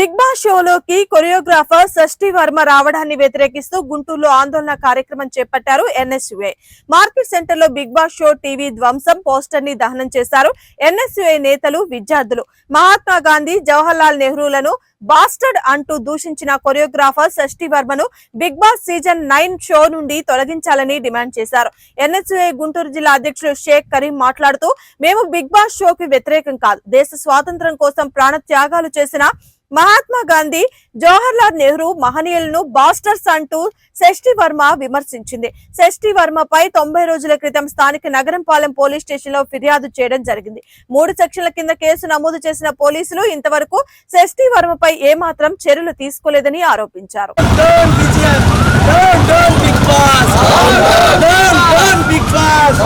Big boss షోలోకి choreographer షష్ఠి వర్మ రావడాన్ని వ్యతిరేకిస్తూ గుంటూరులో ఆందోళన కార్యక్రమం చేపట్టారు ఎన్ఎస్యుఐ మార్కెట్ సెంటర్లో బిగ్ బాస్ షో టీవీ ధ్వంసం పోస్టర్ని దహనం చేశారు ఎన్ఎస్యుఐ నేతలు విద్యార్థులు. మహాత్మా గాంధీ జవహర్ లాల్ నెహ్రూలను బాస్టర్డ్ అంటూ దూషించిన choreographer Shashti వర్మను Bigg Boss season nine show నుండి తొలగించాలని డిమాండ్ చేశారు. ఎన్ఎస్యుఐ గుంటూరు జిల్లా అధ్యక్షుడు షేక్ కరీం మాట్లాడుతూ మేము బిగ్ బాస్ షోకి వ్యతిరేకం కాదు. దేశ స్వాతంత్ర్యం కోసం ప్రాణ త్యాగాలు చేసిన మహాత్మా గాంధీ జవహర్ లాల్ నెహ్రూ మహనీయులను బాస్టర్స్ అంటూ షష్ఠి వర్మ విమర్శించింది షష్ఠి వర్మపై తొంభై రోజుల క్రితం స్థానిక నగరంపాలెం పోలీస్ స్టేషన్లో ఫిర్యాదు చేయడం జరిగింది మూడు సెక్షన్ల కింద కేసు నమోదు చేసిన పోలీసులు ఇంతవరకు షష్ఠి వర్మపై ఏమాత్రం చర్యలు తీసుకోలేదని ఆరోపించారు Don't Don't, don't Big Boss! Don't, don't Big Boss!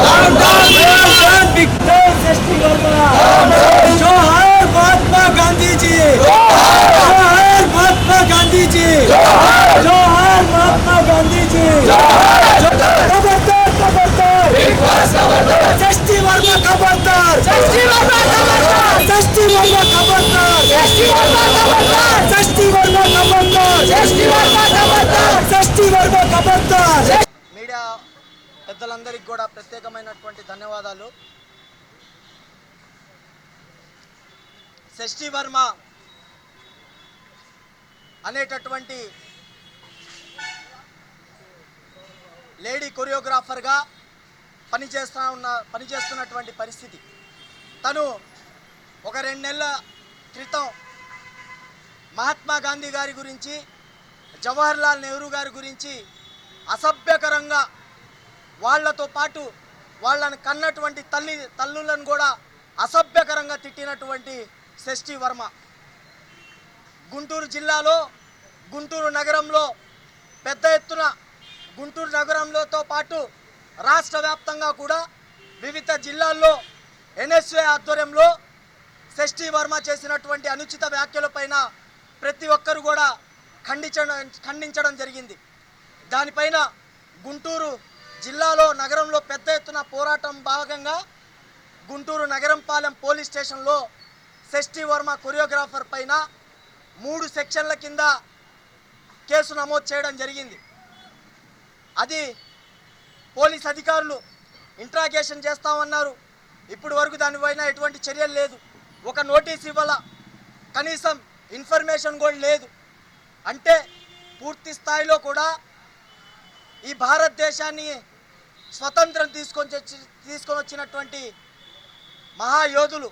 खबरदार सृष्टि वर्मा खबरदार सृष्टि वर्मा खबरदार सृष्टि वर्मा खबरदार सृष्टि वर्मा खबरदार सृष्टि वर्मा खबरदार सृष्टि वर्मा खबरदार మీడియా పెద్దలందరికీ కూడా ప్రత్యేకమైనటువంటి ధన్యవాదాలు షష్ఠి వర్మ అనేటటువంటి లేడీ కొరియోగ్రాఫర్గా పనిచేస్తా ఉన్న పనిచేస్తున్నటువంటి పరిస్థితి. తను ఒక రెండు నెలల క్రితం మహాత్మా గాంధీ గారి గురించి జవహర్ లాల్ నెహ్రూ గారి గురించి అసభ్యకరంగా వాళ్ళతో పాటు వాళ్ళని కన్నటువంటి తల్లి తల్లులను కూడా అసభ్యకరంగా తిట్టినటువంటి షష్ఠి వర్మ. గుంటూరు జిల్లాలో గుంటూరు నగరంలో పెద్ద ఎత్తున గుంటూరు నగరంలోతో పాటు రాష్ట్ర వ్యాప్తంగా కూడా వివిధ జిల్లాల్లో ఎన్ఎస్ఏ ఆధ్వర్యంలో షష్ఠీ వర్మ చేసినటువంటి అనుచిత వ్యాఖ్యలపైన ప్రతి ఒక్కరు కూడా ఖండించడం ఖండించడం జరిగింది. దానిపైన గుంటూరు జిల్లాలో నగరంలో పెద్ద ఎత్తున పోరాటం భాగంగా గుంటూరు నగరంపాలెం పోలీస్ స్టేషన్లో షష్ఠీ వర్మ కొరియోగ్రాఫర్ పైన మూడు సెక్షన్ల కింద కేసు నమోదు చేయడం జరిగింది. అది పోలీస్ అధికారులు ఇంట్రాగేషన్ చేస్తామన్నారు. ఇప్పటి వరకు దానిపైన ఎటువంటి చర్యలు లేదు. ఒక నోటీస్ ఇవ్వాల. కనీసం ఇన్ఫర్మేషన్ కూడా లేదు. అంటే పూర్తి స్థాయిలో కూడా ఈ భారతదేశాన్ని స్వతంత్రం తీసుకొని తీసుకొని వచ్చినటువంటి మహాయోధులు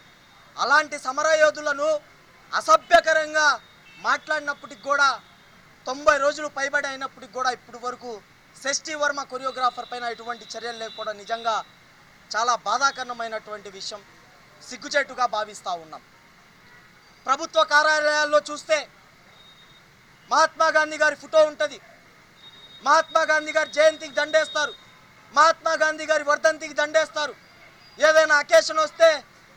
అలాంటి సమరయోధులను అసభ్యకరంగా మాట్లాడినప్పటికి కూడా తొంభై రోజులు పైబడి అయినప్పటికి కూడా ఇప్పటి వరకు షష్ఠి వర్మ కొరియోగ్రాఫర్ పైన ఎటువంటి చర్యలు లేకపోవడం నిజంగా చాలా బాధాకరమైనటువంటి విషయం సిగ్గుచేటుగా భావిస్తూ ఉన్నాం. ప్రభుత్వ కార్యాలయాల్లో చూస్తే మహాత్మా గాంధీ గారి ఫోటో ఉంటుంది. మహాత్మా గాంధీ గారి జయంతికి దండేస్తారు. మహాత్మా గాంధీ గారి వర్ధంతికి దండేస్తారు. ఏదైనా అకేషన్ వస్తే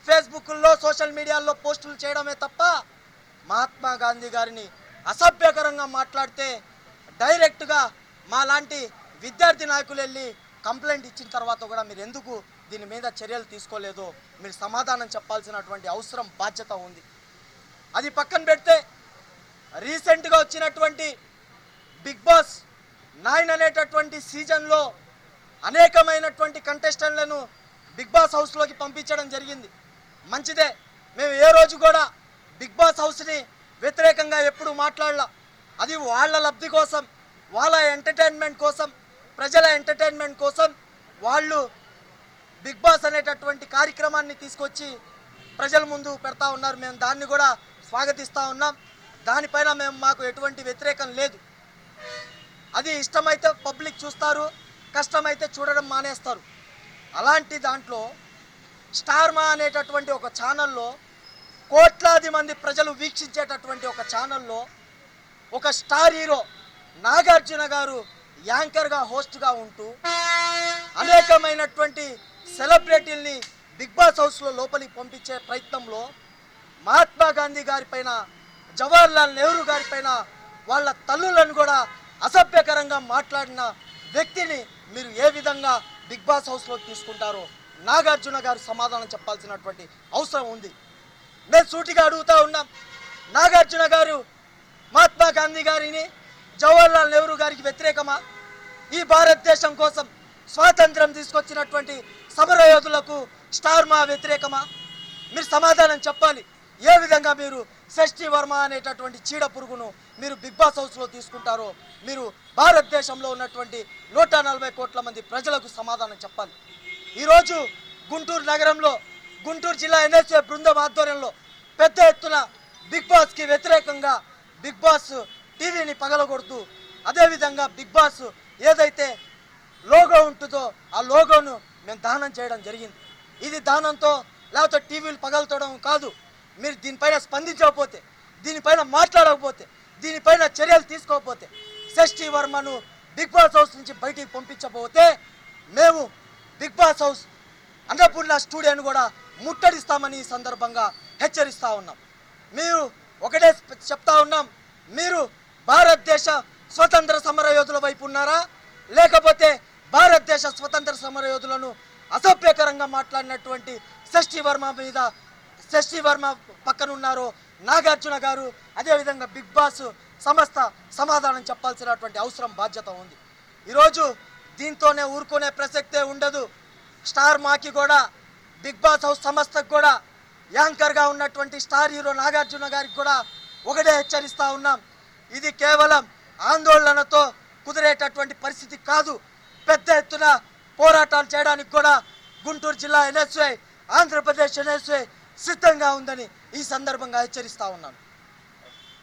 ఫేస్బుక్లో సోషల్ మీడియాలో పోస్టులు చేయడమే తప్ప మహాత్మా గాంధీ గారిని అసభ్యకరంగా మాట్లాడితే డైరెక్ట్గా మా లాంటి విద్యార్థి నాయకులు వెళ్ళి కంప్లైంట్ ఇచ్చిన తర్వాత కూడా మీరు ఎందుకు దీని మీద చర్యలు తీసుకోలేదో మీరు సమాధానం చెప్పాల్సినటువంటి అవసరం బాధ్యత ఉంది. అది పక్కన పెడితే రీసెంట్గా వచ్చినటువంటి బిగ్ బాస్ నైన్ అనేటటువంటి సీజన్లో అనేకమైనటువంటి కంటెస్టెంట్లను బిగ్ బాస్ హౌస్లోకి పంపించడం జరిగింది. మంచిదే. మేము ఏ రోజు కూడా బిగ్ బాస్ హౌస్ని వ్యతిరేకంగా ఎప్పుడు మాట్లాడలా. అది వాళ్ళ లబ్ధి కోసం వాళ్ళ ఎంటర్టైన్మెంట్ కోసం ప్రజల ఎంటర్టైన్మెంట్ కోసం వాళ్ళు బిగ్ బాస్ అనేటటువంటి కార్యక్రమాన్ని తీసుకొచ్చి ప్రజల ముందు పెడతా ఉన్నారు. మేము దాన్ని కూడా స్వాగతిస్తూ ఉన్నాం. దానిపైన మేము మాకు ఎటువంటి వ్యతిరేకం లేదు. అది ఇష్టమైతే పబ్లిక్ చూస్తారు కష్టమైతే చూడడం మానేస్తారు. అలాంటి దాంట్లో స్టార్ మా అనేటటువంటి ఒక ఛానల్లో కోట్లాది మంది ప్రజలు వీక్షించేటటువంటి ఒక ఛానల్లో ఒక స్టార్ హీరో నాగార్జున గారు యాంకర్గా హోస్ట్గా ఉంటూ అనేకమైనటువంటి సెలబ్రిటీల్ని బిగ్ బాస్ హౌస్లో లోపలికి పంపించే ప్రయత్నంలో మహాత్మా గాంధీ గారి పైన జవహర్ లాల్ నెహ్రూ గారి పైన వాళ్ళ తల్లులను కూడా అసభ్యకరంగా మాట్లాడిన వ్యక్తిని మీరు ఏ విధంగా బిగ్ బాస్ హౌస్లో తీసుకుంటారో నాగార్జున గారు సమాధానం చెప్పాల్సినటువంటి అవసరం ఉంది. మేము సూటిగా అడుగుతూ ఉన్నాం నాగార్జున గారు మహాత్మా గాంధీ గారిని జవహర్లాల్ నెహ్రూ గారికి వ్యతిరేకమా? ఈ భారతదేశం కోసం స్వాతంత్రం తీసుకొచ్చినటువంటి సమరయోధులకు స్టార్ మా వ్యతిరేకమా? మీరు సమాధానం చెప్పాలి. ఏ విధంగా మీరు షష్ఠి వర్మ అనేటటువంటి చీడ పురుగును మీరు బిగ్ బాస్ హౌస్లో తీసుకుంటారో మీరు భారతదేశంలో ఉన్నటువంటి నూట నలభై కోట్ల మంది ప్రజలకు సమాధానం చెప్పాలి. ఈరోజు గుంటూరు నగరంలో గుంటూరు జిల్లా ఎన్ఎస్ఏ బృందం ఆధ్వర్యంలో పెద్ద ఎత్తున బిగ్ బాస్కి వ్యతిరేకంగా బిగ్ బాస్ టీవీని పగలగొడుతూ అదేవిధంగా బిగ్ బాస్ ఏదైతే లోగో ఉంటుందో ఆ లోగోను మేము దానం చేయడం జరిగింది. ఇది దానంతో లేకపోతే టీవీలు పగలతడం కాదు. మీరు దీనిపైన స్పందించకపోతే దీనిపైన మాట్లాడకపోతే దీనిపైన చర్యలు తీసుకోకపోతే షష్ఠి వర్మను బిగ్ బాస్ హౌస్ నుంచి బయటికి పంపించకపోతే మేము బిగ్ బాస్ హౌస్ అన్నపూర్ణ స్టూడియోను కూడా ముట్టడిస్తామని ఈ సందర్భంగా హెచ్చరిస్తూ ఉన్నాం. మీరు ఒకటే చెప్తా ఉన్నాం. మీరు భారతదేశ స్వతంత్ర సమర యోధుల వైపు ఉన్నారా? లేకపోతే భారతదేశ స్వతంత్ర సమర యోధులను అసభ్యకరంగా మాట్లాడినటువంటి షష్ఠి వర్మ మీద షష్ఠి వర్మ పక్కనున్నారో నాగార్జున గారు అదేవిధంగా బిగ్ బాస్ సంస్థ సమాధానం చెప్పాల్సినటువంటి అవసరం బాధ్యత ఉంది. ఈరోజు దీంతోనే ఊరుకునే ప్రసక్తే ఉండదు. స్టార్ మాకి కూడా బిగ్ బాస్ హౌస్ సంస్థకు కూడా యాంకర్గా ఉన్నటువంటి స్టార్ హీరో నాగార్జున గారికి కూడా ఒకటే హెచ్చరిస్తూ ఉన్నాం. ఇది కేవలం ఆందోళనతో కుదిరేటటువంటి పరిస్థితి కాదు. పెద్ద ఎత్తున పోరాటాలు చేయడానికి కూడా గుంటూరు జిల్లా ఎన్ఎస్ఐ ఆంధ్రప్రదేశ్ ఎన్ఎస్ఐ సిద్ధంగా ఉందని ఈ సందర్భంగా హెచ్చరిస్తా ఉన్నాను.